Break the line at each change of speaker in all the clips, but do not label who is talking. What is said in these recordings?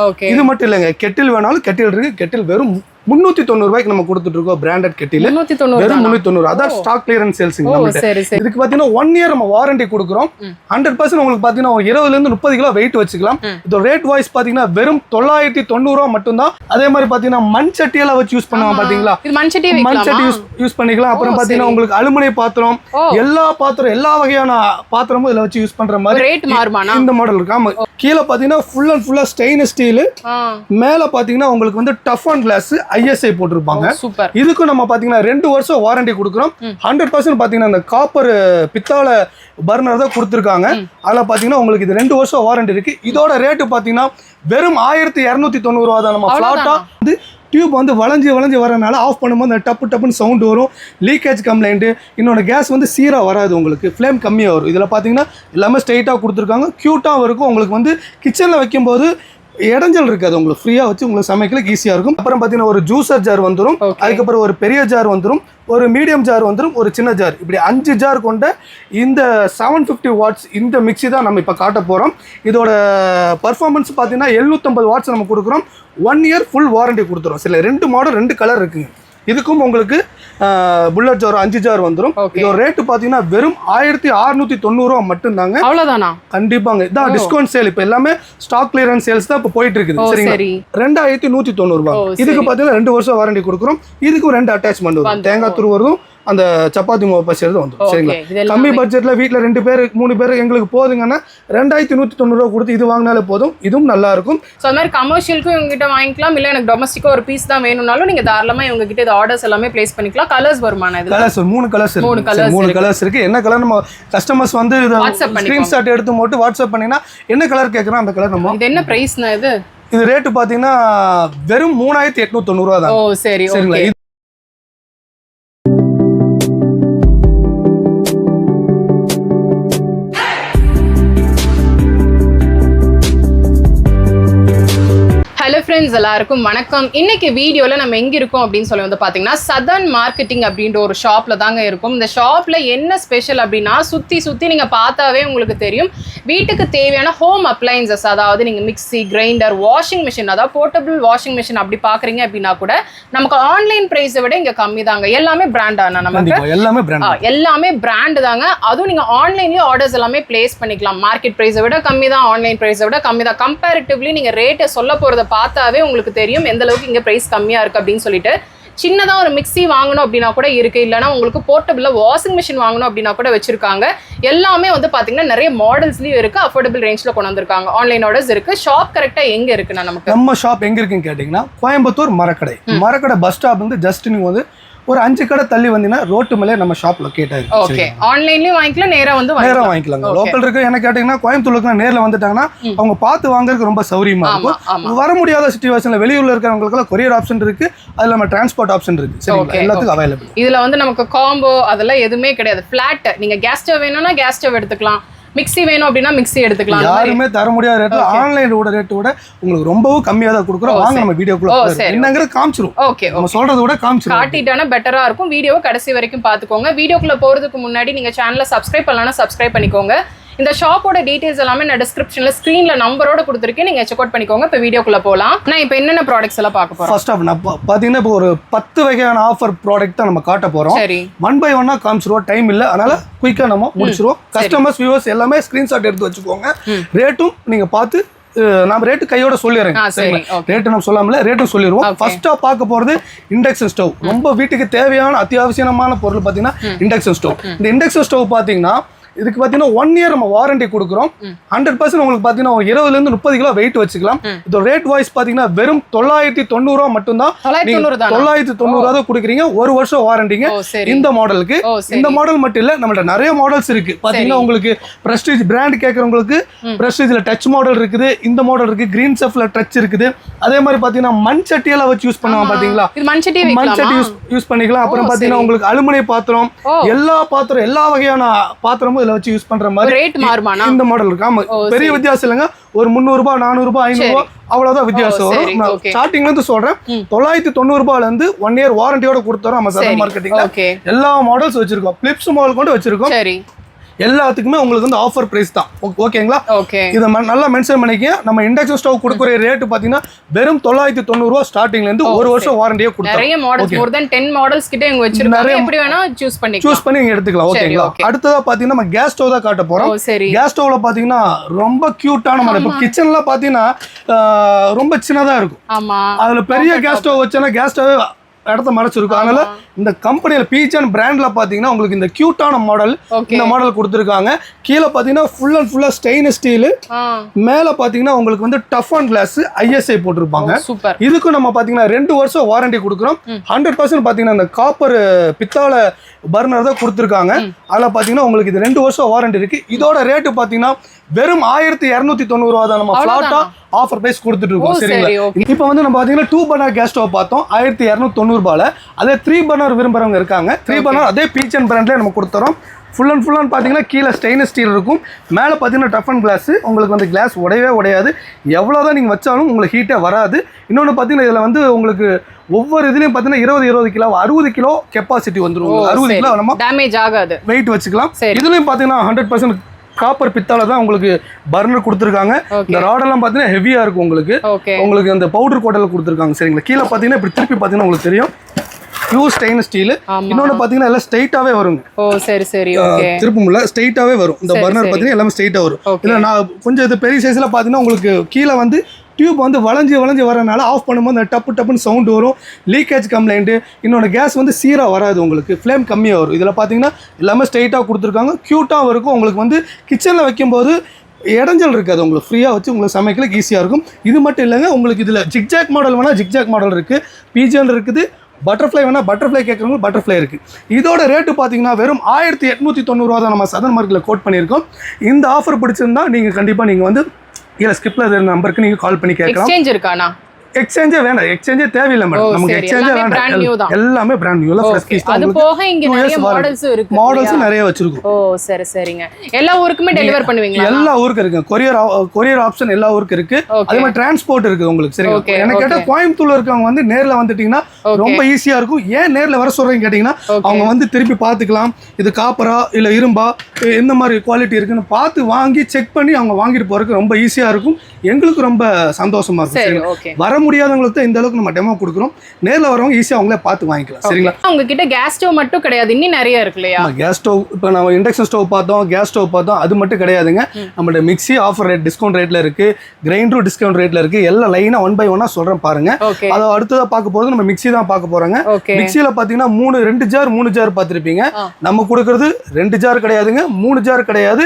Okay.
இது மட்டும் இல்லைங்க. கெட்டில் வேணாலும் கெட்டில் இருக்கு. கெட்டில் வெறும் முன்னூத்தி தொண்ணூறு ரூபாய்க்கு நம்ம கொடுத்துட்டு இருக்கோம் பிராண்டட் கெட்டில் வெறும் முன்னூத்தி தொண்ணூறு. அதான் ஸ்டாக் கிளியரன்ஸ்
சரி
இதுக்கு பாத்தீங்கன்னா ஒன் இயர் நம்ம வாரண்டி கொடுக்குறோம். ஹண்ட்ரட் பர்சன்ட் உங்களுக்கு பாத்தீங்கன்னா இருபதுல இருந்து முப்பது கிலோ வெயிட் வச்சுக்கலாம் இதோட ரேட் வாய்ஸ் பாத்தீங்கன்னா வெறும் தொள்ளாயிரத்தி தொண்ணூறு ரூபா மட்டும்தான். அதே மாதிரி பாத்தீங்கன்னா மண் சட்டியெல்லாம் வச்சு யூஸ் பண்ணுவாங்க பாத்தீங்களா?
இது மண்சட்டி
மண் சட்டி
வைக்கலாமா
யூஸ் யூஸ் பண்ணிக்கலாம் அப்புறம் பாத்தீங்கன்னா உங்களுக்கு அலுமினிய பாத்திரம். எல்லா பாத்திரம் எல்லா வகையான பாத்திரமும் இதுல வச்சு யூஸ் பண்ற மாதிரி
ரேட்
இந்த மாடல் இருக்கு. ஆமா. கீழே பாத்தீங்கன்னா ஃபுல் அண்ட் ஃபுல்லா ஸ்டெயின்லெஸ் ஸ்டீல் மேல பாத்தீங்கன்னா உங்களுக்கு வந்து டஃப் அண்ட் கிளாஸ் ஐஎஸ்ஐ போட்டிருப்பாங்க.
சூப்பர்.
இதுக்கும் நம்ம பாத்தீங்கன்னா ரெண்டு வருஷம் வாரண்டி கொடுக்குறோம். ஹண்ட்ரட் பர்சன்ட் பாத்தீங்கன்னா இந்த காப்பர் பித்தாளை பர்னர் தான் கொடுத்துருக்காங்க. அதில் பாத்தீங்கன்னா உங்களுக்கு இது ரெண்டு வருஷம் வாரண்டி இருக்கு. இதோட ரேட்டு பாத்தீங்கன்னா வெறும் ஆயிரத்தி இரநூத்தி தொண்ணூறு ரூபா தான். நம்ம ஃபிளாட்டா வந்து டியூப் வந்து வளைஞ்சு வளைஞ்சு வரனால ஆஃப் பண்ணும்போது அந்த டப்பு டப்புன்னு சவுண்ட் வரும். லீக்கேஜ் கம்ப்ளைண்ட் இன்னொன்று கேஸ் வந்து சீராக வராது உங்களுக்கு. ஃப்ளேம் கம்மியாக வரும். இதில் பார்த்தீங்கன்னா எல்லாமே ஸ்ட்ரைட்டாக கொடுத்துருக்காங்க. க்யூட்டாகவும் இருக்கும். உங்களுக்கு வந்து கிச்சனில் வைக்கும்போது இடைஞ்சல் இருக்காது. உங்களுக்கு ஃப்ரீயாக வச்சு உங்களுக்கு சமைக்கிறதுக்கு ஈஸியாக இருக்கும். அப்புறம் பார்த்தீங்கன்னா ஒரு ஜூசர் ஜார் வந்துடும். அதுக்கப்புறம் ஒரு பெரிய ஜார் வந்துடும் ஒரு மீடியம் ஜார் வந்துடும் ஒரு சின்ன ஜார் இப்படி அஞ்சு ஜார் கொண்ட இந்த செவன் ஃபிஃப்டி வாட்ஸ் இந்த மிக்ஸி தான் நம்ம இப்போ காட்ட போகிறோம் இதோட பர்ஃபார்மன்ஸ் பார்த்தீங்கன்னா எழுநூற்றம்பது வாட்ஸ் நம்ம கொடுக்குறோம். ஒன் இயர் ஃபுல் வாரண்டி கொடுத்துரும் சில ரெண்டு மாடல் ரெண்டு கலர் இருக்குங்க. இதுக்கும் உங்களுக்கு புல்லட் ஜார் அஞ்சு ஜார் வந்துடும். இதோட ரேட்டு பார்த்தீங்கன்னா வெறும் ஆயிரத்தி அறுநூத்தி தொண்ணூறுவா மட்டும்தாங்க.
அவ்வளவுதானா?
கண்டிப்பாங்க. இதான் டிஸ்கவுண்ட் சேல் இப்போ எல்லாமே ஸ்டாக் கிளியரன்ஸ் சேல்ஸ் தான் இப்போ போயிட்டு இருக்குது சரிங்களா?
சரி.
ரெண்டாயிரத்தி நூத்தி தொண்ணூறு ரூபாய்
ஓ,
இதுக்கு. பார்த்தீங்கன்னா ரெண்டு வருஷம் வாரண்டி கொடுக்குறோம். இதுக்கும் ரெண்டு அட்டாச்மெண்ட் வரும். தேங்காய் துருவதும் அந்த சப்பாத்தி மாவு பசைறது வந்துடும் சரிங்களா? கம்மி பட்ஜெட்ல வீட்ல ரெண்டு பேர் மூணு பேர் எங்களுக்கு போதுங்கன்னா ரெண்டாயிரத்தி நூத்தி தொண்ணூறு ரூபா கொடுத்து இது வாங்கினாலே போதும். இதுவும் நல்லா இருக்கும்.
ஸோ அது மாதிரி கமர்ஷியலுக்கும் இவங்ககிட்ட வாங்கிக்கலாம். இல்லை எனக்கு டொமஸ்டிக்காக ஒரு பீஸ் தான் வேணும்னாலும் நீங்கள் தாராளமாக இவங்க கிட்ட இது ஆர்டர்ஸ் எல்லாமே ப்ளேஸ் பண்ணிக்கலாம். கலர்ஸ் வருமானம் இதில்?
கலர்ஸ் மூணு கலர்ஸ்
மூணு
சரி, மூணு. கலர்ஸ் இருக்கு. என்ன கலர் நம்ம கஸ்டமர்ஸ் வந்து. ஸ்கிரீன்ஷாட் எடுத்து போட்டு வாட்ஸ்அப் பண்ணினா என்ன கலர் கேட்குறோம் அந்த கலர் நம்ம
இது என்ன ப்ரைஸ்னா இது?
இது ரேட்டு பார்த்தீங்கன்னா வெறும் மூணாயிரத்தி எட்நூத்தி தொண்ணூறு ரூபா
ஓ
தான்
சரி
சரிங்களா?
ஓகே எல்லாருக்கும் வணக்கம். இன்னைக்கு வீடியோவில் நம்ம எங்கே இருக்கோம் அப்படின்னு சொல்லி வந்து பார்த்தீங்கன்னா சதர்ன் மார்க்கெட்டிங் அப்படின்ற ஒரு ஷாப்பில் தாங்க இருக்கும். இந்த ஷாப்பில் என்ன ஸ்பெஷல் அப்படின்னா சுற்றி சுற்றி நீங்கள் பார்த்தாவே உங்களுக்கு தெரியும். வீட்டுக்கு தேவையான ஹோம் அப்ளைன்சஸ் அதாவது நீங்கள் மிக்ஸி கிரைண்டர் வாஷிங் மிஷின் அதாவது போர்ட்டபிள் வாஷிங் மிஷின் அப்படி பார்க்குறீங்க அப்படின்னா கூட நமக்கு ஆன்லைன் ப்ரைஸை விட இங்கே கம்மி தாங்க. எல்லாமே பிராண்டான நமக்கு?
எல்லாமே பிராண்ட்
எல்லாமே பிராண்டு தாங்க. அதுவும் நீங்க ஆன்லைன்லயே ஆர்டர்ஸ் எல்லாமே பிளேஸ் பண்ணிக்கலாம். மார்க்கெட் பிரைஸை விட கம்மி தான் ஆன்லைன் பிரைஸை விட கம்மி தான். கம்பேரிட்டிவ்லி நீங்க ரேட்டை சொல்ல போறத பார்த்தாவே உங்களுக்கு தெரியும் எந்த அளவுக்கு இங்க பிரைஸ் கம்மியா இருக்கு அப்படின்னு சொல்லிட்டு சின்னதா ஒரு மிக்ஸி வாங்கணும் அப்படின்னா கூட இருக்கு. இல்லைன்னா உங்களுக்கு போர்ட்டபிள் வாஷிங் மிஷின் வாங்கணும் அப்படின்னா கூட வச்சிருக்காங்க. எல்லாமே வந்து பாத்தீங்கன்னா நிறைய மாடல்ஸ்லயும் இருக்கு. அஃபோர்டபுள் ரேஞ்ச்ல கொண்டு வந்திருக்காங்க. ஆன்லைன் ஆர்டர்ஸ் இருக்கு. ஷாப் கரெக்டா எங்க இருக்குண்ணா நமக்கு?
நம்ம ஷாப் எங்க இருக்குன்னு கேட்டிங்கன்னா கோயம்புத்தூர் மரக்கடை. மரக்கடை பஸ் ஸ்டாப் வந்து ஜஸ்ட் நீங்க வந்து ஒரு அஞ்சு கடை தள்ளி வந்தீங்கன்னா ரோட்டு மேலே நம்ம ஷாப் லொக்கேட் ஆயிருக்கு
ஓகே ஆன்லைன்லயும் வாங்கிக்கலாம் நேரா வந்து
நேரா வாங்கிக்கலாங்க. லோக்கல் இருக்கு. என்ன கேட்டீங்கன்னா கோயம்புத்தூர் இருக்கிற நேர்ல வந்துட்டாங்கன்னா அவங்க பார்த்து வாங்குறதுக்கு ரொம்ப சௌரியமா இருக்கும். வர முடியாத சுச்சுவேஷன்ல வெளியூர்ல இருக்கிறவங்களுக்குலாம் கொரியர் ஆப்ஷன் இருக்கு. அதுல நம்ம டிரான்ஸ்போர்ட் ஆப்ஷன் இருக்கு. சரிங்களா? எல்லாத்துக்கும் அவைலபிள்
இதுல வந்து நமக்கு காம்போ அதெல்லாம் எதுவுமே கிடையாது. ஃபிளாட் நீங்க கேஸ் ஸ்டவ் வேணும்னா கேஸ் ஸ்டவ் எடுத்துக்கலாம். மிக்ஸி வேணும் அப்படின்னா மிக்ஸி எடுத்துக்கலாம்.
யாருமே தர முடியாத ரேட்ல ஆன்லைனோட ரேட் விட உங்களுக்கு ரொம்பவும் கம்மியா தான் கொடுக்குறோம். வாங்க. நம்ம வீடியோக்குள்ள
சரி,
என்னங்கிறது காமிச்சிரும்.
ஓகே
நம்ம சொல்றதை விட காமிச்சிரும்.
காட்டிட்டானா பெட்டரா இருக்கும். வீடியோவை கடைசி வரைக்கும் பார்த்துக்கோங்க. வீடியோக்குள்ள போறதுக்கு முன்னாடி நீங்க சேனலை சப்ஸ்கிரைப் பண்ணலன்னா சப்ஸ்கிரைப் பண்ணிக்கோங்க. இந்த ஷாப்போட டீடைல்ஸ் எல்லாமே நான் டிஸ்கிரிப்ஷன்ல ஸ்க்ரீன்ல நம்பரோட கொடுத்துருக்கேன். நீங்க செக் அவுட் பண்ணிக்கோங்க. இப்போ வீடியோக்குள்ள போலாம். நான் இப்போ என்னென்ன ப்ராடக்ட்ஸ் எல்லாம் பார்க்க போறோம்?
ஃபர்ஸ்ட் ஆஃப் நான் பா- பாத்தீங்கன்னா இப்போ ஒரு பத்து வகையான ஆஃபர் ப்ராடக்ட் தான் நம்ம காட்ட போறோம்.
சரி.
ஒன் பை ஒன்னா காமிச்சிருவோம். டைம் இல்ல. அதனால குயிக்கா நம்ம முடிச்சிருவோம். கஸ்டமர்ஸ் வியூவர்ஸ் எல்லாமே ஸ்கிரீன்ஷாட் எடுத்து வச்சுக்கோங்க. ரேட்டும் நீங்க பார்த்து நம்ம ரேட்டு கையோட சொல்லிடுறேன் ரேட்டு நம்ம சொல்லாமல ரேட்டும் சொல்லிடுவோம். ஃபர்ஸ்டா பார்க்க போறது இண்டக்ஷன் ஸ்டவ் ரொம்ப வீட்டுக்கு தேவையான அத்தியாவசியமான பொருள் பாத்தீங்கன்னா இண்டக்ஷன் ஸ்டவ் இந்த இண்டக்ஷன் ஸ்டவ் பாத்தீங்கன்னா இதுக்கு பாத்தீங்கன்னா ஒன் இயர் நம்ம வாரண்டி கொடுக்குறோம். ஹண்ட்ரட் பர்சன்ட் உங்களுக்கு பாத்தீங்கன்னா ஒரு இருபதுல இருந்து முப்பது கிலோ வெயிட் வச்சுக்கலாம். இதோட ரேட் வாய்ஸ் பாத்தீங்கன்னா வெறும் தொள்ளாயிரத்தி தொண்ணூறு ரூபா மட்டும்தான்.
தொள்ளாயிரத்தி தொண்ணூறு தானா?
கொடுக்குறீங்க. ஒரு வருஷம் வாரண்டிங்க இந்த மாடலுக்கு இந்த மாடல் மட்டும் இல்ல நம்மள்ட்ட நிறைய மாடல்ஸ் இருக்கு. பாத்தீங்கன்னா உங்களுக்கு பிரஸ்டீஜ் பிராண்ட் கேட்கறவங்களுக்கு பிரஸ்டீஜ்ல டச் மாடல் இருக்குது. இந்த மாடல் இருக்கு. கிரீன் செஃப்ல டச் இருக்குது. அதே மாதிரி பாத்தீங்கன்னா மண் சட்டியெல்லாம் வச்சு யூஸ் பண்ணுவாங்க பாத்தீங்களா?
இது மண்சட்டி
மண் சட்டி யூஸ் யூஸ் பண்ணிக்கலாம். அப்புறம்
சரி.
உங்களுக்கு அலுமினிய பாத்திரம் எல்லா பாத்திரம் எல்லா வகையான பாத்திரமும் இதுல வச்சு யூஸ் பண்ற மாதிரி
ரேட் மாறுமானா
இந்த மாடல் இருக்கு. ஆமா பெரிய. வித்தியாசம் இல்லைங்க. ஒரு முந்நூறு ரூபாய் நானூறு ரூபாய் ஐநூறு ரூபாய் அவ்வளவுதான் வித்தியாசம் வரும். நான். ஸ்டார்டிங்ல இருந்து சொல்றேன். தொள்ளாயிரத்தி தொண்ணூறு ரூபாயில இருந்து ஒன் இயர் வாரண்டியோட கொடுத்துறோம் நம்ம சதன் மார்க்கெட்டிங்ல எல்லா மாடல்ஸ் வச்சிருக்கோம். பிளிப்ஸ் மாடல் கொண்டு வச்சிருக்கோம்.
சரி.
எல்லாத்துக்குமே உங்களுக்கு வந்து ஆஃபர் பிரைஸ் தான். ஓகேங்களா
ஓகே
இதை நல்லா மென்ஷன் பண்ணிக்க. நம்ம இண்டக்ஷன் ஸ்டவ் கொடுக்குற ரேட்டு பார்த்தீங்கன்னா வெறும் தொள்ளாயிரத்தி தொண்ணூறுரூவா ஸ்டார்டிங்லேருந்து ஒரு வருஷம் வாரண்டியே கொடுத்தோம்
நிறைய models more then ten models கிட்ட இவங்க வச்சிருக்காங்க. எப்படி வேணா சூஸ் பண்ணிக்கலாம்.
சூஸ் பண்ணி நீங்க எடுத்துக்கலாம். ஓகேங்களா. அடுத்ததா பாத்தீங்கன்னா நம்ம கேஸ் ஸ்டவ் தான் காட்ட போறோம். கேஸ் ஸ்டவ்ல பாத்தீங்கன்னா ரொம்ப கியூட்டான மாடல் இப்போ கிச்சன்ல பாத்தீங்கன்னா ரொம்ப சின்னதா இருக்கும்.
ஆமா.
அதுல பெரிய கேஸ் ஸ்டவ் வச்சோன்னா கேஸ் ஸ்டவ் இடத்த மறைச்சிருக்கும். அதனால இந்த கம்பெனியில் பீச்சன் பிராண்ட்ல பாத்தீங்கன்னா உங்களுக்கு இந்த கியூட்டான மாடல் இந்த மாடல் கொடுத்துருக்காங்க. கீழே பாத்தீங்கன்னா ஃபுல் அண்ட் ஃபுல்லா ஸ்டெயின்லெஸ் ஸ்டீல் மேல பாத்தீங்கன்னா உங்களுக்கு வந்து டஃப் அண்ட் கிளாஸ் ஐஎஸ்ஐ போட்டிருப்பாங்க. இதுக்கும் நம்ம பாத்தீங்கன்னா ரெண்டு வருஷம் வாரண்டி கொடுக்குறோம். ஹண்ட்ரட் பர்சன்ட் பாத்தீங்கன்னா இந்த காப்பர் பித்தாளை பர்னர் தான் கொடுத்துருக்காங்க. அதில் பாத்தீங்கன்னா உங்களுக்கு இது ரெண்டு வருஷம் வாரண்டி இருக்கு. இதோட ரேட்டு பாத்தீங்கன்னா வெறும் ஆயிரத்தி இரநூத்தி தொண்ணூறு ரூபா தான் நம்ம ஃபிளாட்டா ஆஃபர் பிரைஸ் கொடுத்துட்டு இருக்கோம் சரிங்களா. இப்போ வந்து நம்ம பாத்தீங்கன்னா டூ பர்னர் கேஸ் ஸ்டவ் பார்த்தோம் ஆயிரத்தி இரநூத்தி தொண்ணூறுபால அதே த்ரீ பர்னர் விரும்புறவங்க இருக்காங்க. த்ரீ பர்னர் அதே பீச் அண்ட் பிராண்ட்லேயே நம்ம கொடுத்துறோம். ஃபுல் அண்ட் ஃபுல்லாக பார்த்தீங்கன்னா கீழே ஸ்டெயின்லெஸ் ஸ்டீல் இருக்கும். மேலே பார்த்தீங்கன்னா டஃப் அண்ட் கிளாஸ் உங்களுக்கு வந்து கிளாஸ் உடையவே உடையாது. எவ்வளோ தான் நீங்கள் வச்சாலும் உங்களுக்கு ஹீட்டே வராது. இன்னொன்று பார்த்தீங்கன்னா இதில் வந்து உங்களுக்கு ஒவ்வொரு இதுலேயும் பார்த்தீங்கன்னா இருபது இருபது கிலோ அறுபது கிலோ கெப்பாசிட்டி வந்துடும். அறுபது கிலோ நம்ம
டேமேஜ் ஆகாது.
வெயிட் வச்சுக்கலாம். இதுலயும் பாத்தீங்கன்னா ஹண்ட்ரட் பர்சன்ட் காப்பர் பித்தால தான் உங்களுக்கு பர்னர் கொடுத்துருக்காங்க. இந்த ராடெல்லாம் பார்த்தீங்கன்னா ஹெவியா இருக்கும் உங்களுக்கு. உங்களுக்கு அந்த பவுடர் கோட்டில் கொடுத்துருக்காங்க சரிங்களா? கீழே பார்த்தீங்கன்னா இப்படி திருப்பி பார்த்தீங்கன்னா உங்களுக்கு தெரியும். Pure stain steel. இன்னொன்று பார்த்தீங்கன்னா எல்லாம் ஸ்ட்ரைட்டாகவே வருங்க.
ஓ சரி சரி.
திருப்ப முடியல. ஸ்ட்ரைட்டாகவே வரும். இந்த பர்னர். பார்த்தீங்கன்னா எல்லாமே ஸ்ட்ரைட்டாக வரும். இல்லை நான் கொஞ்சம் இது பெரிய சைஸில் பார்த்தீங்கன்னா உங்களுக்கு கீழே வந்து டியூப் வந்து வளைஞ்சு வளைஞ்சு வரனால ஆஃப் பண்ணும்போது அந்த டப்பு டப்புன்னு சவுண்டு வரும். லீக்கேஜ் கம்ப்ளைண்ட்டு இன்னொன்று கேஸ் வந்து சீராக வராது உங்களுக்கு. ஃப்ளேம் கம்மியாக வரும். இதில் பார்த்தீங்கன்னா எல்லாமே ஸ்ட்ரைட்டாக கொடுத்துருக்காங்க. க்யூட்டாகவும் இருக்கும். உங்களுக்கு வந்து கிச்சனில் வைக்கும்போது இடைஞ்சல் இருக்காது. உங்களுக்கு ஃப்ரீயாக வச்சு உங்களுக்கு சமைக்கிறதுக்கு ஈஸியாக இருக்கும். இது மட்டும் இல்லைங்க உங்களுக்கு இதில் ஜிக்ஜாக் மாடல் வேணால் ஜிக்ஜாக் மாடல் இருக்குது பீஜன் இருக்குது. பட்டர்ஃப்ளை வேணால் பட்டர்ஃப்ளை கேட்குறவங்க பட்டர்ஃப்ளை இருக்குது இதோட ரேட்டு பார்த்தீங்கன்னா வெறும் ஆயிரத்தி எட்நூற்றி தொண்ணூறுவா தான் நம்ம சதன் மார்க்கில் கோட் பண்ணியிருக்கோம். இந்த ஆஃபர் பிடிச்சிருந்தா நீங்கள் கண்டிப்பாக நீங்கள் வந்து இல்லை ஸ்கிப்பில் நம்பருக்கு நீங்கள் கால் பண்ணி கேட்கலாம்.
எக்ஸ்சேஞ்ச் இருக்கானா
எக்ஸ்சேஞ்சே வேண்டாம். எக்ஸ்சேஞ்சே தேவையில்லை மேடம் நமக்கு
சரி.
எக்ஸ்சேஞ்சே
எல்லாமே brand new
வேண்டாம். எல்லாமே பிராண்ட் நியூ ஃப்ரெஷ் பீஸ் தான்
அது போக இங்க நிறைய. மாடல்ஸும் இருக்கு இல்லையா?
நிறைய வச்சிருக்கோம்.
ஓ சரி சரிங்க. எல்லா ஊருக்குமே டெலிவர் பண்ணுவீங்களா?
எல்லா ஊருக்கும் இருக்கு. கொரியர் கொரியர் ஆப்ஷன் எல்லா ஊருக்கும் இருக்கு. அதே மாதிரி டிரான்ஸ்போர்ட் இருக்குது உங்களுக்கு சரிங்களா? எனக்கு
okay.
கோயம்புத்தூர்ல இருக்கவங்க வந்து நேர்ல வந்துட்டீங்கன்னா. ரொம்ப ஈஸியா இருக்கும். ஏன் நேர்ல வர சொல்றீங்க கேட்டீங்கன்னா. அவங்க வந்து திருப்பி பார்த்துக்கலாம். இது காப்பரா இல்ல இரும்பா? எந்த மாதிரி குவாலிட்டி இருக்குன்னு பார்த்து வாங்கி செக் பண்ணி அவங்க வாங்கிட்டு போறதுக்கு ரொம்ப ஈஸியா இருக்கும். எங்களுக்கு ரொம்ப சந்தோஷமா இருக்கும்
சரி
வர முடியாதவங்களுக்கு தான் இந்த அளவுக்கு நம்ம டெமோ கொடுக்குறோம். நேர்ல வரவங்க ஈஸியா அவங்களே பார்த்து வாங்கிக்கலாம். சரிங்களா?
உங்ககிட்ட கேஸ் ஸ்டவ் மட்டும் கிடையாது. இன்னும் நிறைய இருக்கு இல்லையா?
கேஸ் ஸ்டவ் இப்போ நம்ம இண்டக்ஷன் ஸ்டவ் பார்த்தோம் கேஸ் ஸ்டவ் பார்த்தோம் அது மட்டும் கிடையாதுங்க. நம்மளோட மிக்ஸி ஆஃபர் ரேட் டிஸ்கவுண்ட் ரேட்ல இருக்கு. கிரைண்டரும் டிஸ்கவுண்ட் ரேட்ல இருக்கு. எல்லாம் லைனா ஒன் பை ஒன்னா சொல்றேன் பாருங்க. அதை அடுத்ததா பார்க்க போறது நம்ம மிக்ஸி தான் பார்க்க போறோங்க.
ஓகே
மிக்ஸியில் பார்த்தீங்கன்னா மூணு ரெண்டு ஜார் மூணு ஜார் பார்த்துருப்பீங்க. நம்ம கொடுக்கறது ரெண்டு ஜார் கிடையாதுங்க. மூணு ஜார் கிடையாது.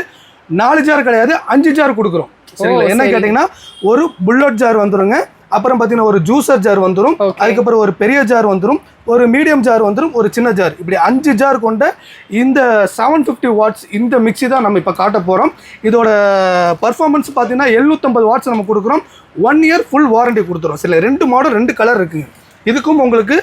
நாலு ஜார் கிடையாது. அஞ்சு ஜார் கொடுக்குறோம். சரிங்களா? என்ன. கேட்டிங்கன்னா ஒரு புல்லட் ஜார் வந்துருங்க. அப்புறம் பார்த்தீங்கன்னா ஒரு ஜூசர் ஜார்
Okay.
அதுக்கப்புறம் ஒரு பெரிய ஜார் வந்துரும். ஒரு மீடியம் ஜார் வந்துரும் ஒரு சின்ன ஜார் இப்படி அஞ்சு ஜார் கொண்ட இந்த செவன் ஃபிஃப்டி வாட்ஸ் இந்த மிக்ஸி தான் நம்ம இப்போ காட்ட போகிறோம் இதோட பர்ஃபார்மன்ஸ் பார்த்தீங்கன்னா எழுநூற்றம்பது வாட்ஸ் நம்ம கொடுக்குறோம். ஒன் இயர் ஃபுல் வாரண்டி கொடுத்துரும் சில ரெண்டு மாடல் ரெண்டு கலர் இருக்குங்க. இதுக்கும் உங்களுக்கு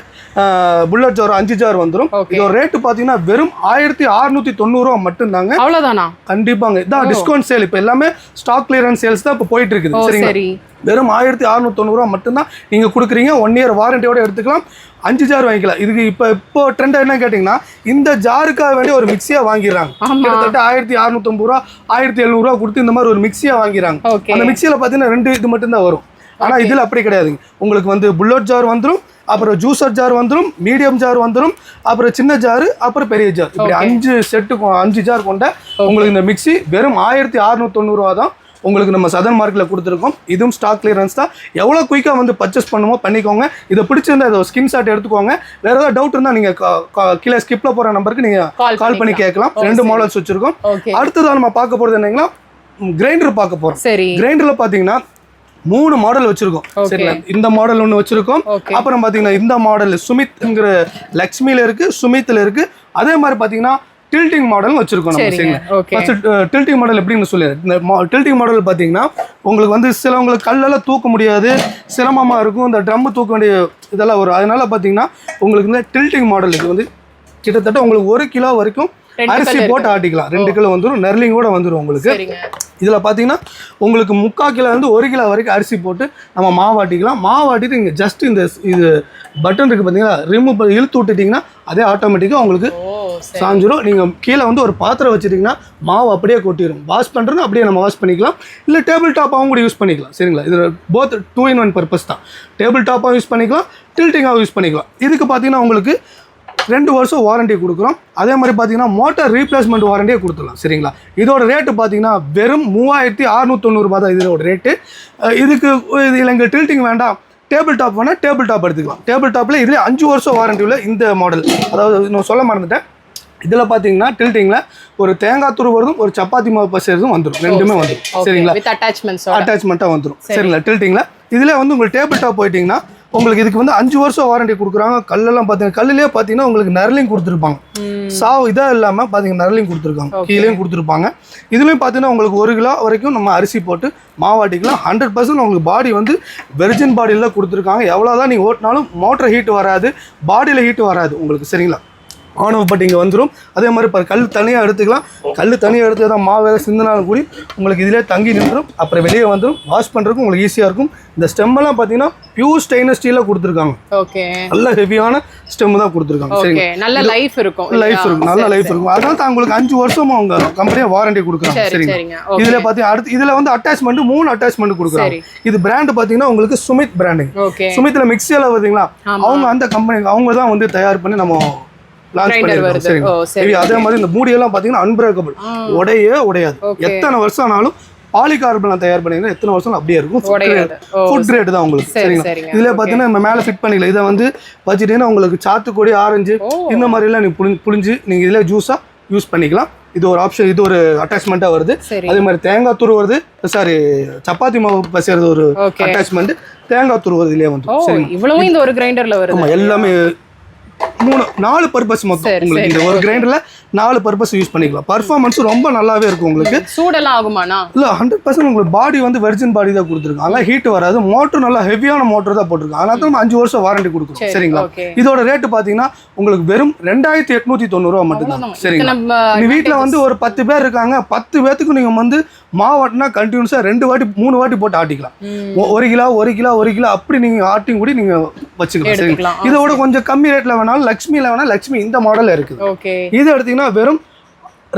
புல்லட் ஜார் அஞ்சு ஜார் வந்துரும்.
Okay.
இதோட ரேட்டு பார்த்தீங்கன்னா வெறும் ஆயிரத்தி அறுநூத்தி தொண்ணூறுவா மட்டும்தாங்க.
அவ்வளவுதானா?
கண்டிப்பாங்க. இதான் டிஸ்கவுண்ட் சேல் இப்போ எல்லாமே ஸ்டாக் கிளியரன்ஸ் சேல்ஸ் தான் இப்போ போயிட்டு இருக்குது சரிங்களா?
சரி.
வெறும் ஆயிரத்தி அறுநூத்தி தொண்ணூறுவா மட்டும்தான் நீங்க கொடுக்குறீங்க. ஒன் இயர் வாரண்டியோட எடுத்துக்கலாம். அஞ்சு ஜார் வாங்கிக்கலாம். இதுக்கு இப்போ இப்போ ட்ரெண்ட் என்ன கேட்டிங்கன்னா இந்த ஜாருக்காக வேண்டிய ஒரு மிக்சியாக வாங்கிடுறாங்க. கிட்டத்தட்ட ஆயிரத்தி அறுநூத்தம்பது ரூபா ஆயிரத்தி எழுநூறுவா கொடுத்து இந்த மாதிரி ஒரு மிக்சியாக வாங்கிறாங்க அந்த மிக்சியில் பார்த்தீங்கன்னா ரெண்டு இது மட்டும்தான் வரும். ஆனால். இதில் அப்படி கிடையாதுங்க உங்களுக்கு வந்து புல்லட் ஜார் வந்துடும் அப்புறம் ஜூசர் ஜார் வந்துடும் மீடியம் ஜார் வந்துடும் அப்புறம் சின்ன ஜார் அப்புறம் பெரிய ஜார் இப்படி. அஞ்சு செட்டு அஞ்சு ஜார் கொண்ட உங்களுக்கு இந்த மிக்ஸி வெறும் ஆயிரத்தி அறுநூத்தி தொண்ணூறுவா தான் உங்களுக்கு நம்ம சதன் மார்க்கில் கொடுத்துருக்கோம். இதுவும் ஸ்டாக் கிளியரன்ஸ் தான். எவ்வளோ குயிக்காக வந்து பர்ச்சேஸ் பண்ணுமோ பண்ணிக்கோங்க. இதை பிடிச்சிருந்தா இதை ஸ்கின் ஷாட் எடுத்துக்கோங்க. வேற ஏதாவது டவுட் இருந்தால் நீங்கள் கீழே ஸ்கிப்பில் போகிற நம்பருக்கு நீங்கள் கால் பண்ணி. கேட்கலாம். ரெண்டு. மாடல்ஸ் வச்சுருக்கோம். அடுத்ததாக நம்ம பார்க்க போகிறது என்னங்கன்னா கிரைண்டர் பார்க்க போகிறோம் கிரைண்டர்ல பாத்தீங்கன்னா மூணு மாடல் வச்சிருக்கோம். சரிங்களா? இந்த மாடல் ஒன்று வச்சிருக்கோம். அப்புறம் பாத்தீங்கன்னா இந்த மாடல் சுமித்ங்கிற லக்ஷ்மியில இருக்கு சுமித்ல இருக்கு. அதே மாதிரி பாத்தீங்கன்னா டில்டிங் மாடல் வச்சிருக்கோம் நம்ம
சரிங்க.
சரிங்களா? ஃபர்ஸ்ட் டில்டிங் மாடல் எப்படின்னு சொல்லி. இந்த டில்டிங் மாடல் பாத்தீங்கன்னா உங்களுக்கு வந்து சிலவங்களுக்கு கல்லெல்லாம் தூக்க முடியாது சிரமமா இருக்கும். இந்த ட்ரம் தூக்க வேண்டிய இதெல்லாம் வரும். அதனால பாத்தீங்கன்னா உங்களுக்கு இந்த டில்டிங் மாடல் இது வந்து கிட்டத்தட்ட உங்களுக்கு ஒரு கிலோ வரைக்கும் அரிசி போட்டு ஆட்டிக்கலாம். ரெண்டு கிலோ வந்துடும் நெர்லிங் கூட வந்துடும் உங்களுக்கு. இதில் பார்த்தீங்கன்னா உங்களுக்கு முக்கால் கிலோ இருந்து ஒரு கிலோ வரைக்கும் அரிசி போட்டு நம்ம மாவாட்டிக்கலாம் மாவாட்டிட்டு இங்கே ஜஸ்ட் இந்த இது பட்டன் இருக்குது பார்த்தீங்கன்னா ரிமூவ் இழுத்து விட்டுட்டிங்கன்னா அதே ஆட்டோமேட்டிக்காக உங்களுக்கு. சாஞ்சிரும். நீங்கள் கீழே வந்து ஒரு பாத்திரம் வச்சிட்டிங்கன்னா மாவு அப்படியே கொட்டிடும் வாஷ் பண்ணுறது அப்படியே நம்ம வாஷ் பண்ணிக்கலாம். இல்லை டேபிள் டாப்பாகவும் கூட யூஸ் பண்ணிக்கலாம். சரிங்களா? இது both two in one purpose தான். டேபிள் டாப்பாகவும் யூஸ் பண்ணிக்கலாம். டில்ட்டிங்காகவும் யூஸ் பண்ணிக்கலாம். இதுக்கு பார்த்தீங்கன்னா உங்களுக்கு ரெண்டு வருஷம் வாரண்டி கொடுக்குறோம். அதே மாதிரி பார்த்தீங்கன்னா மோட்டார் ரீப்ளேஸ்மெண்ட் வாரண்டியே கொடுத்துடலாம் சரிங்களா? இதோட ரேட்டு பார்த்தீங்கன்னா வெறும் மூவாயிரத்தி அறுநூத்தொண்ணூறுபா தான் இதோட ரேட்டு இதுக்கு இதில் எங்கள் டில்ட்டிங் வேண்டாம். டேபிள் டாப் வேணால் டேபிள் டாப் எடுத்துக்கலாம். டேபிள் டாப்பில் இதுலேயே அஞ்சு வருஷம் வாரண்டி உள்ள இந்த மாடல் அதாவது நான் சொல்ல மறந்துட்டேன். இதில் பார்த்தீங்கன்னா டில்ட்டிங்கில் ஒரு தேங்காய் துருவுறதும் ஒரு சப்பாத்தி மாவு பசைறதும் வந்துடும் ரெண்டுமே வந்துடும் சரிங்களா? அட்டாச்மெண்ட்டாக வந்துடும் சரிங்களா? டில்ட்டிங்கில் இதில் வந்து உங்களுக்கு டேபிள் டாப் போயிட்டீங்கன்னா உங்களுக்கு இதுக்கு வந்து அஞ்சு வருஷம் வாரண்டி கொடுக்குறாங்க. கல்லெல்லாம் பார்த்தீங்கன்னா கல்லுலேயே பார்த்தீங்கன்னா உங்களுக்கு நரலிங் கொடுத்துருப்பாங்க. சாவு இதாக இல்லாமல் பார்த்தீங்கன்னா நரலிங் கொடுத்துருக்காங்க. கீழேயும் கொடுத்துருப்பாங்க. இதுலேயும் பார்த்தீங்கன்னா உங்களுக்கு ஒரு கிலோ வரைக்கும் நம்ம அரிசி போட்டு மாவாட்டிக்கலாம். ஹண்ட்ரட் பர்சன்ட் உங்களுக்கு பாடி வந்து வெர்ஜின் பாடியில் கொடுத்துருக்காங்க. எவ்வளோ தான் நீங்கள் ஓட்டினாலும் மோட்டர் ஹீட் வராது. பாடியில் ஹீட் வராது. உங்களுக்கு சரிங்களா? பட்டு இங்கே வந்துடும் அதே மாதிரி இப்போ கல் தனியாக எடுத்துக்கலாம். கல் தனியாக எடுத்து தான் மாவு சிந்தினாலும் கூடி உங்களுக்கு இதிலே தங்கி நின்றுடும் அப்புறம் வெளியே வந்துடும் வாஷ் பண்ணுறதுக்கும் உங்களுக்கு ஈஸியாக இருக்கும். இந்த ஸ்டெம்மெல்லாம் பார்த்தீங்கன்னா பியூர் ஸ்டெயின்லெஸ் ஸ்டீலில் கொடுத்துருக்காங்க.
ஓகே
நல்ல ஹெவியான ஸ்டெம் தான் கொடுத்துருக்காங்க. சரிங்களா?
ஓகே நல்ல லைஃப் இருக்கும்.
லைஃப் இருக்கும். நல்ல லைஃப் இருக்கும். அதனால தான் உங்களுக்கு அஞ்சு வருஷம் அவங்க கம்பெனியாக வாரண்டி கொடுக்குறாங்க.
சரிங்க.
இதில் பார்த்தீங்கன்னா அடுத்து இதில் வந்து அட்டாச்மெண்ட் மூணு அட்டாச்மெண்ட் கொடுக்குறாங்க. இது பிராண்ட் பார்த்தீங்கன்னா உங்களுக்கு சுமித் பிராண்டிங்
ஓகே
சுமித்ல மிக்சியில் வருதுங்களா. அவங்க அந்த கம்பெனி அவங்க தான் வந்து தயார் பண்ணி நம்ம லான்ச்
வருது.
சரிங்களா அதே மாதிரி இந்த மூடியெல்லாம் பார்த்தீங்கன்னா அன்பிரேக்கபிள் உடையே உடையாது. எத்தனை வருஷம் ஆனாலும் பாலிகார்பன் தயார் பண்ணிங்கன்னா எத்தனை வருஷம் அப்படியே இருக்கும். ஃபுட் கிரேட் தான் உங்களுக்கு.
சரி,
சரிங்களா?
சரிங்க.
இதுல பார்த்தீங்கன்னா நம்ம மேலே ஃபிட் பண்ணிக்கலாம் இதை வந்து வச்சுட்டீங்கன்னா உங்களுக்கு சாத்துக்குடி ஆரஞ்சு. இந்த மாதிரிலாம் நீங்கள் புளிஞ்சு புளிஞ்சு நீங்கள் இதில் ஜூஸாக யூஸ் பண்ணிக்கலாம். இது ஒரு ஆப்ஷன் இது ஒரு அட்டாச்மெண்ட்டாக வருது. அதே மாதிரி தேங்காய் துரு வருது. சாரி சப்பாத்தி மாவு பசைறது ஒரு அட்டாச்மெண்ட் தேங்காய் துரு வருது இதுலேயே வந்து.
இவ்வளவும் இந்த ஒரு கிரைண்டர்ல வருது.
எல்லாமே மூணு நாலு பர்பஸ் மொத்தம். உங்களுக்கு இந்த ஒரு கிரைண்டர்ல நாலு பர்பஸ் யூஸ் பண்ணிக்கலாம். பர்ஃபார்மன்ஸ் ரொம்ப நல்லாவே இருக்கும் உங்களுக்கு.
சூடெல்லாம் ஆகுமாண்ணா?
இல்ல ஹண்ட்ரட் பர்சன்ட் உங்களுக்கு பாடி வந்து வெர்ஜின் பாடி தான் கொடுத்துருக்காங்க. அதெல்லாம் ஹீட் வராது. மோட்டர் நல்லா ஹெவியான மோட்டர் தான் போட்டிருக்காங்க அதனால தான் அஞ்சு வருஷம் வாரண்டி கொடுக்குறோம்.
சரி,
சரிங்களா. இதோட ரேட்டு பாத்தீங்கன்னா உங்களுக்கு வெறும் ரெண்டாயிரத்தி எட்நூத்தி தொண்ணூறுவா மட்டும்தான். சரிங்களா? நீ வீட்டில் வந்து ஒரு பத்து பேர் இருக்காங்க. பத்து பேர்த்துக்கு நீங்கள் வந்து மாவாட்டினா கண்டினியூஸாக ரெண்டு வாட்டி மூணு வாட்டி போட்டு ஆட்டிக்கலாம். ஒரு கிலோ ஒரு கிலோ ஒரு கிலோ அப்படி நீங்கள் ஆட்டிங் கூட நீங்கள் வச்சுக்கலாம். இதோட கொஞ்சம் கம்மி ரேட்டில் வேணாலும் லக்ஷ்மியில் வேணால் லக்ஷ்மி இந்த மாடல் இருக்குது.
ஓகே
இது எடுத்தீங்கன்னா வெறும்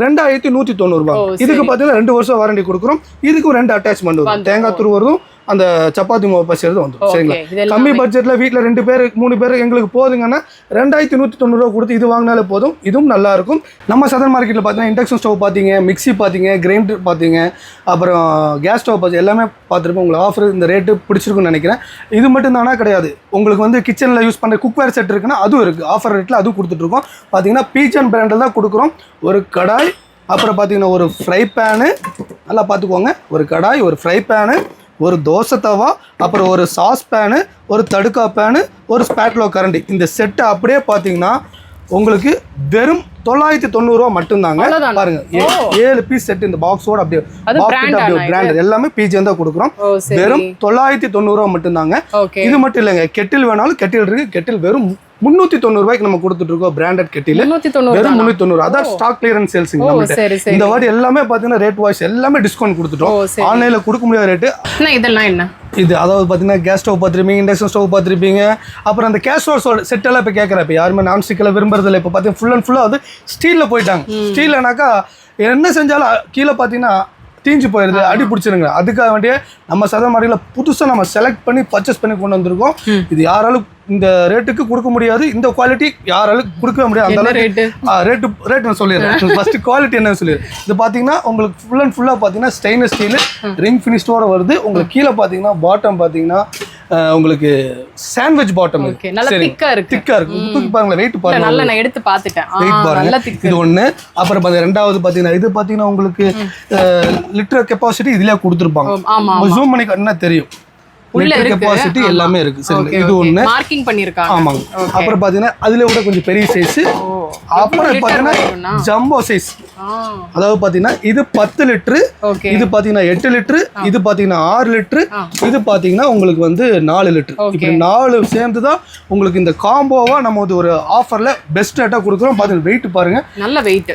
ரெண்டாயிரத்தி நூற்றி தொண்ணூறுபா இதுக்கு. பார்த்தீங்கன்னா ரெண்டு வருஷம் வாரண்டி கொடுக்குறோம். இதுக்கும் ரெண்டு அட்டாச்மெண்ட் வரும். தேங்காய் துருவதும் அந்த சப்பாத்தி மாவு பசைறது வந்துடும் சரிங்களா? கம்மி பட்ஜெட்டில் வீட்டில் ரெண்டு பேர் மூணு பேர் எங்களுக்கு போதுங்கன்னா ரெண்டாயிரத்தி நூற்றி தொண்ணூறுரூவா கொடுத்து இது வாங்கினாலே போதும். இதுவும் நல்லா இருக்கும். நம்ம சதன் மார்க்கெட்டில் பார்த்தீங்கன்னா இண்டக்ஷன் ஸ்டவ் பார்த்தீங்க மிக்ஸி பார்த்தீங்க கிரைண்டர் பார்த்தீங்க அப்புறம் கேஸ் ஸ்டவ் பார்த்து எல்லாமே பார்த்துருப்போம் உங்களுக்கு ஆஃபர் இந்த ரேட்டு பிடிச்சிருக்குன்னு நினைக்கிறேன். இது மட்டும் தானா கிடையாது. உங்களுக்கு வந்து கிச்சனில் யூஸ் பண்ணுற குக்வேர் செட் இருக்குன்னா அதுவும் இருக்குது ஆஃபர் ரேட்டில் அதுவும் கொடுத்துட்ருக்கோம் பார்த்தீங்கன்னா பீச்சன் பிராண்டில் தான் கொடுக்குறோம். ஒரு கடாய் அப்புறம் பார்த்தீங்கன்னா ஒரு ஃப்ரை பேனு நல்லா பார்த்துக்கோங்க ஒரு கடாய் ஒரு ஃப்ரை பேனு ஒரு தோசை தவா அப்புறம் ஒரு சாஸ் பேனு ஒரு தடுக்கா பேனு ஒரு ஸ்பேட்லோ கரண்டி. இந்த செட்டை அப்படியே பார்த்தீங்கன்னா உங்களுக்கு வெறும் தொள்ளாயிரத்தி தொண்ணூறுரூவா மட்டும்தாங்க? பாருங்க ஏழு பீஸ் செட் இந்த பாக்ஸோட அப்படியே அப்படியே
ஆனா
பிராண்டட் எல்லாமே பிஜி தான் கொடுக்குறோம். வெறும் தொள்ளாயிரத்தி தொண்ணூறுரூவா மட்டும்தாங்க. இது மட்டும் இல்லைங்க கெட்டில் வேணாலும் கெட்டில் இருக்கு. கெட்டில் வெறும் முந்நூற்றி தொண்ணூறுபாய்க்கு நம்ம கொடுத்துட்டு இருக்கோம் பிராண்டட் கெட்டில்.
முன்னூத்தி தொண்ணூறு
வெறும் முந்நூற்றி தொண்ணூறு. அதான் ஸ்டாக் கிளியரன்ஸ்
சரி
இந்த வாட்டி எல்லாமே பார்த்தீங்கன்னா ரேட் வாய்ஸ் எல்லாமே டிஸ்கவுண்ட் கொடுத்துட்டோம். ஆன்லைனில் கொடுக்க முடியாத ரேட்டு
இதெல்லாம் என்ன?
இது அதாவது பார்த்தீங்கன்னா கேஸ் ஸ்டவ் பார்த்துருப்பீங்க இண்டக்ஷன் ஸ்டவ் பார்த்துருப்பீங்க. அப்புறம் அந்த கேஸ் ஸ்டவ் செட்டெல்லாம் இப்போ கேட்குறேன் இப்போ யாருமே நான் ஸ்டிக்கில் விரும்புறதில்ல இப்போ பார்த்தீங்கன்னா ஃபுல் அண்ட் ஃபுல்லாக வந்து ஸ்டீலில் போயிட்டாங்க. ஸ்டீல்னாக்கா என்ன செஞ்சாலும் கீழே பார்த்தீங்கன்னா தீஞ்சு போயிடுது அடி பிடிச்சிருங்க. அதுக்காக வேண்டிய நம்ம சத மாடியில் புதுசாக நம்ம செலக்ட் பண்ணி பர்ச்சேஸ் பண்ணி கொண்டு வந்திருக்கோம். இது யாராலும் இந்த ரேட்டுக்கு கொடுக்க முடியாது. இந்த குவாலிட்டி யாராலும் கொடுக்கவே முடியாது. அந்த
ரேட்டு
ரேட்டு ரேட் நான் சொல்லிடுறேன். ஃபர்ஸ்ட் குவாலிட்டி என்னன்னு சொல்லிடுறேன். இது பார்த்தீங்கன்னா உங்களுக்கு ஃபுல் அண்ட் ஃபுல்லாக பார்த்தீங்கன்னா ஸ்டெயின்லெஸ் ஸ்டீல் ரிங் ஃபினிஷ்டோட வருது. உங்களுக்கு கீழே பார்த்தீங்கன்னா பாட்டம் பார்த்தீங்கன்னா உங்களுக்கு சாண்ட்விச் பாட்டம்
ஓகே நல்லா திக்கா இருக்கு.
திக்கா இருக்கு. தூக்கி பாருங்களேன் வெயிட் பாருங்க
நல்லா நான் எடுத்து பாத்துட்டேன் ஆ,
வெயிட் பாருங்க.
நல்லா திக்கு
இது ஒண்ணு. அப்புறம் பாத்தீங்கன்னா ரெண்டாவது பாத்தீங்கன்னா இது பாத்தீங்கன்னா உங்களுக்கு லிட்டர் கெப்பாசிட்டி இதுலயே கொடுத்துருப்பாங்க. ஜூம் பண்ணி காட்டினா தெரியும்.
இருக்கு.
கெப்பாசிட்டி எல்லாமே இருக்கு. சரி இது ஒண்ணு.
மார்க்கிங் பண்ணிருக்காங்க.
ஆமாங்க. அப்புறம் பாத்தீங்கன்னா அதுல விட கொஞ்சம் பெரிய சைஸ் அப்புறம் பாத்தீங்கன்னா? ஜம்போ சைஸ் அதாவது பாத்தீங்கன்னா இது பத்து லிட்டரு இது பாத்தீங்கன்னா எட்டு லிட்டரு இது பாத்தீங்கன்னா ஆறு லிட்டரு. இது பாத்தீங்கன்னா உங்களுக்கு வந்து நாலு லிட்டர். இப்படி நாலு சேர்ந்து தான் உங்களுக்கு இந்த காம்போவா நம்ம வந்து ஒரு ஆஃபர்ல பெஸ்ட் ரேட்டா கொடுக்குறோம். பாத்தீங்கன்னா வெயிட் பாருங்க.
நல்ல வெயிட்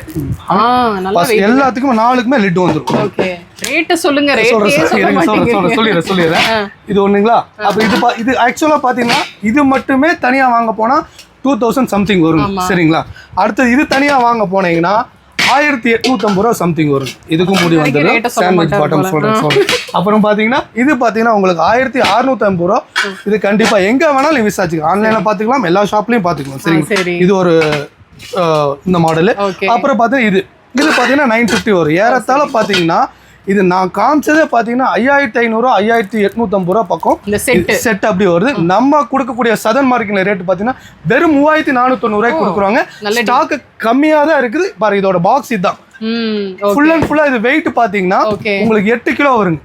எல்லாத்துக்குமே நாலுக்குமே லிட் வந்துரும்.
ஓகே ரேட் சொல்லுங்க.
சொல்றேன்
ரேட்டே
சார்
சொல்ல
இருங்க, சொல்றேன், சொல்றேன்,
மாட்டீங்க
சொல்லிடுறேன். சொல்லிடுறேன் இது ஒண்ணுங்களா? அப்ப இது பா- இது ஆக்சுவலா பாத்தீங்கன்னா இது மட்டுமே தனியா வாங்க போனா டூ தௌசண்ட் சம்திங் வரும். சரிங்களா? அடுத்தது இது தனியா வாங்க போனீங்கன்னா ஆயிரத்தி எட்நூத்தம்பது ரூபா சம்திங் வரும். இதுக்கும் முடி வந்துடும் சாண்ட்விச் பாட்டம்
போல.
சொல்றேன் சொல்றேன் அப்புறம் பாத்தீங்கன்னா இது பாத்தீங்கன்னா உங்களுக்கு ஆயிரத்தி அறுநூத்தம்பது ரூபா. இது கண்டிப்பா எங்க வேணாலும் விசாரிச்சுக்கலாம். ஆன்லைன்ல பாத்துக்கலாம் எல்லா ஷாப்லயும் பாத்துக்கலாம். சரிங்களா?
சரி.
இது ஒரு இந்த மாடலு அப்புறம் பார்த்தீங்கன்னா இது. இது பார்த்தீங்கன்னா நைன் ஃபிஃப்டி வரும். ஏறத்தாழ பார்த்தீங்கன்னா இது நான் காமிச்சதே பார்த்தீங்கன்னா ஐயாயிரத்தி ஐநூறு ஐயாயிரத்தி எட்நூத்தம்பது ரூபா பக்கம். செட் அப்படி வருது. நம்ம கொடுக்கக்கூடிய சதன் மார்க்கெட் ரேட் பார்த்தீங்கன்னா வெறும் மூவாயிரத்தி நானூத்தி ரூபாய்க்கு கொடுக்குறாங்க.
நல்ல
ஸ்டாக் கம்மியாக தான் இருக்குது. பாரு இதோட பாக்ஸ் இதுதான். ஃபுல் அண்ட் ஃபுல்லா இது வெயிட் பாத்தீங்கன்னா உங்களுக்கு எட்டு கிலோ வருங்க.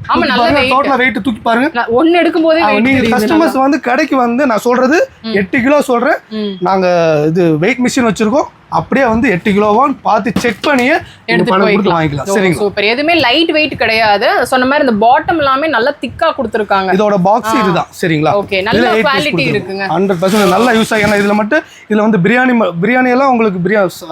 டோட்டலா வெயிட் தூக்கி பாருங்க.
ஒன்னு எடுக்கும் போதே
அவன் நீங்க கஸ்டமர்ஸ் வந்து கடைக்கு வந்து நான் சொல்றது எட்டு கிலோ சொல்றேன். நாங்க இது வெயிட் மிஷின் வச்சிருக்கோம். அப்படியே வந்து எட்டு கிலோவான்னு பார்த்து செக் பண்ணியே நீங்க
எடுத்து
வாங்கிக்கலாம். சரிங்க.
சூப்பர் எதுவுமே லைட் வெயிட் கிடையாது. சொன்ன மாதிரி இந்த பாட்டம் எல்லாமே நல்லா திக்கா கொடுத்துருக்காங்க.
இதோட பாக்ஸ் இதுதான். சரிங்களா?
ஓகே நல்ல குவாலிட்டி இருக்குங்க.
ஹண்ட்ரட் பர்சன்ட் நல்லா யூஸ் ஆகும் ஏன்னா இதுல மட்டும் இதுல வந்து பிரியாணி பிரியாணி எல்லாம் உங்களுக்கு பிரியாணி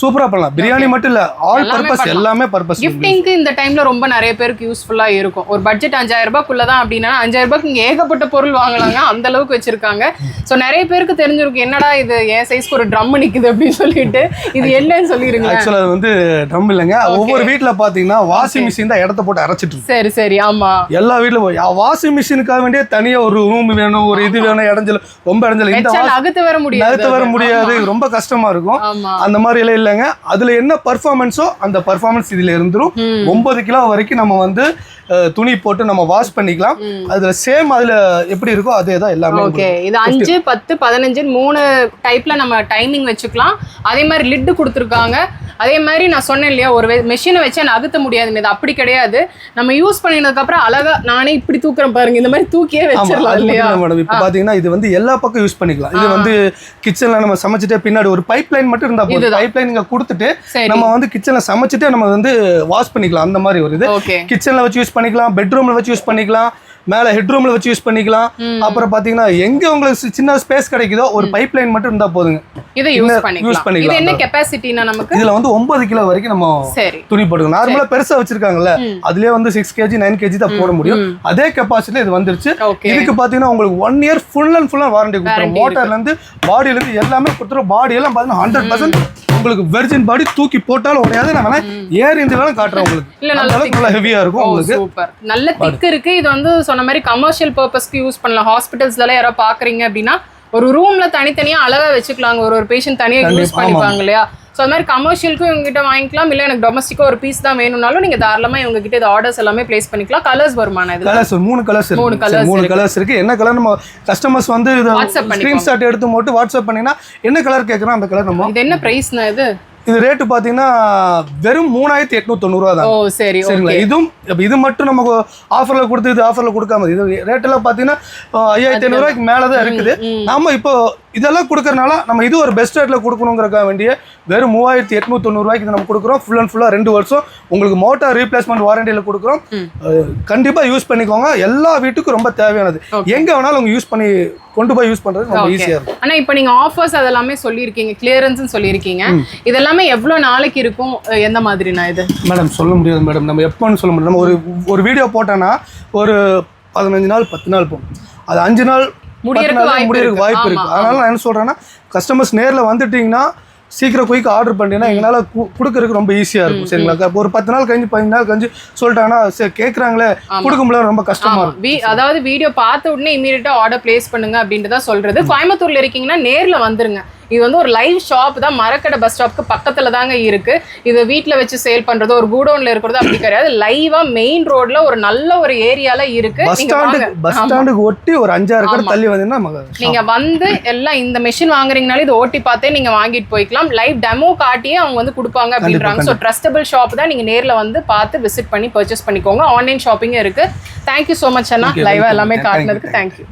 சூப்பரா பண்ணலாம். பிரியாணி மட்டும் இல்ல ஆல் பர்பஸ். எல்லாமே பர்பஸ்
கிஃப்டிங்க்கு இந்த டைம்ல ரொம்ப நிறைய பேருக்கு யூஸ்ஃபுல்லா இருக்கும். ஒரு பட்ஜெட் அஞ்சாயிரம் ரூபாய்க்குள்ள தான் அப்படின்னா அஞ்சாயிரம் ரூபாய்க்கு இங்க ஏகப்பட்ட பொருள் வாங்கலாங்க. அந்த அளவுக்கு வச்சிருக்காங்க. சோ நிறைய பேருக்கு தெரிஞ்சிருக்கும் என்னடா இது என் சைஸ்க்கு ஒரு ட்ரம் நிக்குது அப்படின்னு சொல்லிட்டு. இது என்னன்னு சொல்லிருங்க
ஆக்சுவலா அது வந்து ட்ரம் இல்லைங்க. ஒவ்வொரு வீட்ல பாத்தீங்கன்னா வாஷிங் மிஷின் தான் இடத்த போட்டு அரைச்சிட்டு.
சரி சரி ஆமா.
எல்லா வீட்ல வாஷிங் மிஷினுக்காக வேண்டிய தனியா ஒரு ரூம் வேணும் ஒரு இது வேணும் இடைஞ்சல் ரொம்ப இடைஞ்சல். இந்த
நகர்த்து வர முடியாது
நகர்த்து வர முடியாது. ரொம்ப கஷ்டமா இருக்கும். அந்த மாதிரி இல்லைங்க. அதுல என்ன பர்ஃபார்மன்ஸோ அந்த பர்ஃபார்மன்ஸ் இதுல இருந்துரும். ஒன்பது கிலோ வரைக்கும் நம்ம வந்து துணி போட்டு நம்ம வாஷ் பண்ணிக்கலாம். அதுல சேம் அதுல எப்படி இருக்கோ அதே தான் எல்லாமே
ஓகே இது அஞ்சு பத்து பதினஞ்சு மூணு டைப்ல நம்ம டைமிங் வச்சுக்கலாம். அதே மாதிரி லிட்டு கொடுத்துருக்காங்க. அதே மாதிரி நான் சொன்னேன் இல்லையா ஒரு மெஷினை வச்சு நகர்த்த முடியாது. இது அப்படி கிடையாது. நம்ம யூஸ் பண்ணினதுக்கு அப்புறம் அழகா நானே இப்படி தூக்குறேன் பாருங்க. இந்த மாதிரி தூக்கியே வச்சிடலாம் இல்லையா?
மேடம் இப்போ பாத்தீங்கன்னா இது வந்து எல்லா பக்கம் யூஸ் பண்ணிக்கலாம். இது. வந்து கிச்சன்ல நம்ம சமைச்சிட்டே பின்னாடி ஒரு பைப் லைன் மட்டும் இருந்தா போதும். பைப் லைன் நீங்க கொடுத்துட்டு நம்ம வந்து கிச்சன்ல சமைச்சிட்டே நம்ம வந்து வாஷ் பண்ணிக்கலாம். அந்த மாதிரி ஒரு இது. கிச்சன்ல வச்சு யூஸ் பண்ணிக்கலாம். பெட்ரூம்ல வச்சு யூஸ் பண்ணிக்கலாம். மேல ஹெட்ரூம்ல வச்சு யூஸ் பண்ணிக்கலாம். அப்புறம் பாத்தீங்கன்னா எங்க உங்களுக்கு சின்ன ஸ்பேஸ் கிடைக்குதோ ஒரு பைப் லைன் மட்டும் இருந்தா போதுங்க.
இதை யூஸ் பண்ணிக்கலாம். என்ன கெப்பாசிட்டினா நமக்கு?
இதுல வந்து ஒன்பது கிலோ வரைக்கும் நம்ம துணி போட்டுக்கணும் நார்மலா பெருசா வச்சிருக்காங்கல்ல. அதுலயே வந்து சிக்ஸ் கேஜி நைன் கேஜி தான் போட முடியும். அதே கெப்பாசிட்டில இது வந்துருச்சு. இதுக்கு பாத்தீங்கன்னா உங்களுக்கு ஒன் இயர் ஃபுல் அண்ட் ஃபுல்லா வாரண்டி கொடுத்துரும். மோட்டார்ல இருந்து பாடியில இருந்து எல்லாமே கொடுத்துரும். பாடி எல்லாம் பாத்தீங்கன்னா ஹண்ட்ரட் பர்சன்ட் உங்களுக்கு வெர்ஜின் பாடி தூக்கி போட்டாலும் உடையாது. நான் வேணா ஏர் இந்த வேணா காட்டுறேன் உங்களுக்கு.
இல்ல நல்லா
ஹெவியா இருக்கும் உங்களுக்கு.
சூப்பர் நல்ல திக் இருக்கு. இது வந்து சொன்ன மாதிரி கமர்ஷியல் பர்பஸ்க்கு யூஸ் பண்ணலாம். ஹாஸ்பிட்டல்ஸ்ல எல்லாம் யாராவது பாக்குறீங்க அப்படின்னா ஒரு ரூம்ல தனித்தனியா அழகா வச்சுக்கலாங்க. ஒரு ஒரு பேஷண்ட் தனியா யூஸ் பண்ணிப்பாங்க இல்லையா? ஸோ அது மாதிரி கமர்ஷியலுக்கும் இவங்க கிட்ட வாங்கிக்கலாம். இல்ல எனக்கு டொமஸ்டிக்கா ஒரு பீஸ் தான் வேணும்னாலும் நீங்க தாராளமா இவங்க கிட்ட இது ஆர்டர்ஸ் எல்லாமே பிளேஸ் பண்ணிக்கலாம். கலர்ஸ் வருமான இது
கலர்ஸ் மூணு கலர்ஸ்
மூணு
சரி, மூணு. கலர்ஸ் இருக்கு. என்ன கலர் நம்ம கஸ்டமர்ஸ் வந்து
பண்ணிக்கோங்க.
ஸ்கிரீன்ஷாட் எடுத்து மட்டும் வாட்ஸ்அப் பண்ணீங்கன்னா என்ன கலர் கேட்குறோம் அந்த கலர் நம்ம
இது என்ன பிரைஸ்னா இது?
இது ரேட்டு பாத்தீங்கன்னா வெறும் மூணாயிரத்தி எட்நூத்தி தொண்ணூறுவா தான்.
ஓ சரி
சரிங்களா? இதுவும் இது மட்டும் நமக்கு ஆஃபர்ல கொடுத்து இது ஆஃபர்ல கொடுக்காம இது ரேட் எல்லாம் பாத்தீங்கன்னா அஹ், ஐயாயிரத்தி ஐநூறுவாய்க்கு மேல தான் இருக்குது. நாம இப்போ இதெல்லாம் கொடுக்கறனால நம்ம இது ஒரு பெஸ்ட் ரேட்ல கொடுக்கணுங்கிறக்க வேண்டிய வெறும் மூவாயிரத்தி எட்நூத்தி தொண்ணூறுவாய்க்கு இது நம்ம கொடுக்குறோம். ஃபுல் அண்ட் ஃபுல்லா ரெண்டு வருஷம் உங்களுக்கு மோட்டார் ரீப்ளேஸ்மெண்ட் வாரண்டியில கொடுக்குறோம்.
ம்.
அஹ், கண்டிப்பா யூஸ் பண்ணிக்கோங்க. எல்லா வீட்டுக்கும் ரொம்ப தேவையானது. எங்க வேணாலும் உங்க யூஸ் பண்ணி கொண்டு போய் யூஸ் பண்றது ரொம்ப
Okay.
ஈஸியா இருக்கும்.
ஆனா இப்போ நீங்க ஆஃபர்ஸ் அதெல்லாமே சொல்லியிருக்கீங்க கிளியரன்ஸ் சொல்லியிருக்கீங்க. இதெல்லாமே எவ்வளவு நாளைக்கு இருக்கும்? எந்த மாதிரினா இது?
மேடம் சொல்ல முடியாது மேடம் நம்ம எப்போன்னு சொல்ல முடியாது. நம்ம ஒரு ஒரு வீடியோ போட்டோன்னா ஒரு பதினஞ்சு நாள் பத்து நாள் போகும். அது அஞ்சு நாள்
முடியறதுக்கு வாய்ப்பு இருக்கு.
அதனால நான் என்ன சொல்றேன்னா கஸ்டமர்ஸ் நேர்ல வந்துட்டீங்கன்னா சீக்கிரம் குயிக் ஆர்டர் பண்ணிட்டீங்கன்னா எங்களால் கொடுக்கறதுக்கு ரொம்ப ஈஸியாக இருக்கும். சரிங்களா? ஒரு பத்து நாள் கழிஞ்சு பதினஞ்சு நாள் கழிஞ்சு சொல்லிட்டாங்கன்னா சரி கேட்குறாங்களே கொடுக்க முடியல ரொம்ப கஷ்டமா இருக்கும்.
அதாவது வீடியோ பார்த்த உடனே இமீடியட்டா ஆர்டர் பிளேஸ் பண்ணுங்க அப்படின்ட்டு தான் சொல்றது கோயம்புத்தூர்ல இருக்கீங்கன்னா நேர்ல வந்துருங்க. இது வந்து ஒரு லைவ் ஷாப் தான். மரக்கடை பஸ் ஸ்டாப்க்கு பக்கத்துல தாங்க இருக்கு. இது வீட்ல வச்சு சேல் பண்றது ஒரு கூடவுன்ல இருக்கிறது அப்படி கிடையாது. லைவா மெயின் ரோட்ல ஒரு நல்ல ஒரு ஏரியால இருக்கு.
பஸ் ஸ்டாண்டுக்கு ஒட்டி ஒரு அஞ்சாறு கடை. தள்ளி வந்தீங்கன்னா நமக்கு
நீங்க வந்து எல்லாம் இந்த மெஷின் வாங்குறீங்கனாலே இது ஓட்டி பார்த்தே நீங்க வாங்கிட்டு போய்க்கலாம். லைவ் டெமோ காட்டியே அவங்க வந்து கொடுப்பாங்க அப்படின்றாங்க. ஸோ ட்ரஸ்டபிள் ஷாப் தான் நீங்க நேர்ல வந்து பார்த்து விசிட் பண்ணி பர்ச்சேஸ் பண்ணிக்கோங்க. ஆன்லைன் ஷாப்பிங் இருக்கு. தேங்க்யூ ஸோ மச் அண்ணா.
Okay,
லைவா
welcome.
எல்லாமே காட்டினதுக்கு. தேங்க்யூ